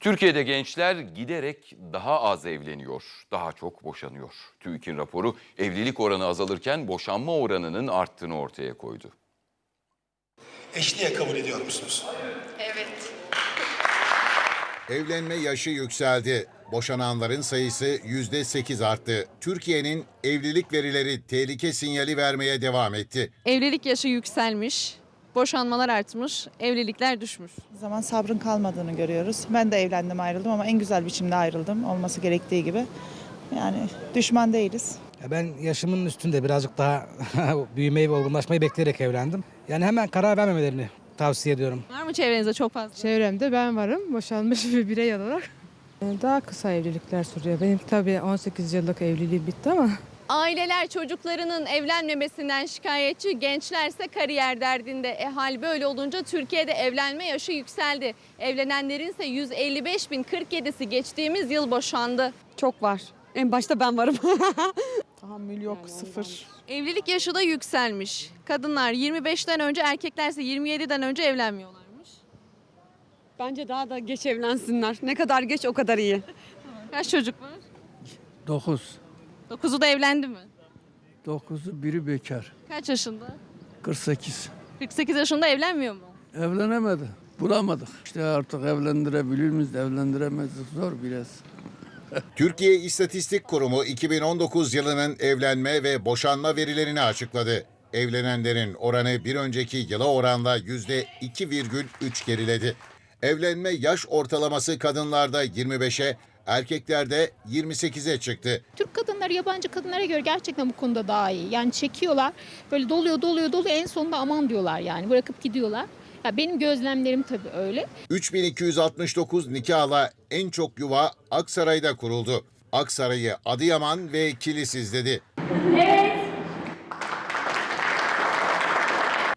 Türkiye'de gençler giderek daha az evleniyor, daha çok boşanıyor. TÜİK'in raporu evlilik oranı azalırken boşanma oranının arttığını ortaya koydu. Eşliğe kabul ediyor musunuz? Evet. Evlenme yaşı yükseldi. Boşananların sayısı yüzde sekiz arttı. Türkiye'nin evlilik verileri tehlike sinyali vermeye devam etti. Evlilik yaşı yükselmiş, boşanmalar artmış, evlilikler düşmüş. zaman sabrın kalmadığını görüyoruz. Ben de evlendim ayrıldım ama en güzel biçimde ayrıldım olması gerektiği gibi. Yani düşman değiliz. Ya Ben yaşımın üstünde birazcık daha büyümeyi ve olgunlaşmayı bekleyerek evlendim. Yani hemen karar vermemelerini tavsiye ediyorum. Var mı çevrenizde çok fazla? Çevremde ben varım boşanmış bir birey olarak. Daha kısa evlilikler sürüyor. Benim tabii 18 yıllık evliliğim bitti ama Aileler çocuklarının evlenmemesinden şikayetçi, gençlerse kariyer derdinde. E hal böyle olunca Türkiye'de evlenme yaşı yükseldi. Evlenenlerin ise 155 bin 47'si geçtiğimiz yıl boşandı. Çok var. En başta ben varım. Tahammül yok sıfır. Evlilik yaşı da yükselmiş. Kadınlar 25'ten önce, erkeklerse 27'den önce evlenmiyorlarmış. Bence daha da geç evlensinler. Ne kadar geç o kadar iyi. Kaç çocuk var? 9. 9'u da evlendi mi? 9'u biri bekar. Kaç yaşında? 48. 48 yaşında evlenmiyor mu? Evlenemedi. Bulamadık. İşte artık evlendirebilir miyiz, evlendiremezdik. Zor biraz. Türkiye İstatistik Kurumu 2019 yılının evlenme ve boşanma verilerini açıkladı. Evlenenlerin oranı bir önceki yıla oranla yüzde 2,3 geriledi. Evlenme yaş ortalaması kadınlarda 25'e, erkeklerde 28'e çıktı. Türk kadınları yabancı kadınlara göre gerçekten bu konuda daha iyi. Yani çekiyorlar böyle doluyor doluyor doluyor en sonunda aman diyorlar yani bırakıp gidiyorlar. Ya benim gözlemlerim tabii öyle. 3269 nikahla en çok yuva Aksaray'da kuruldu. Aksaray'ı Adıyaman ve Kilis izledi.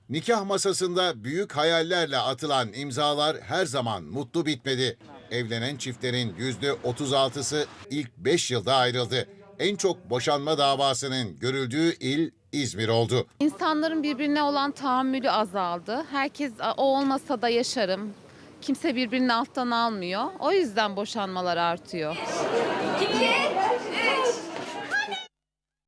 Nikah masasında büyük hayallerle atılan imzalar her zaman mutlu bitmedi. Evlenen çiftlerin %36'sı ilk 5 yılda ayrıldı. En çok boşanma davasının görüldüğü il İzmir oldu. İnsanların birbirine olan tahammülü azaldı. Herkes "A, o olmasa da yaşarım. Kimse birbirini alttan almıyor. O yüzden boşanmalar artıyor. Kim?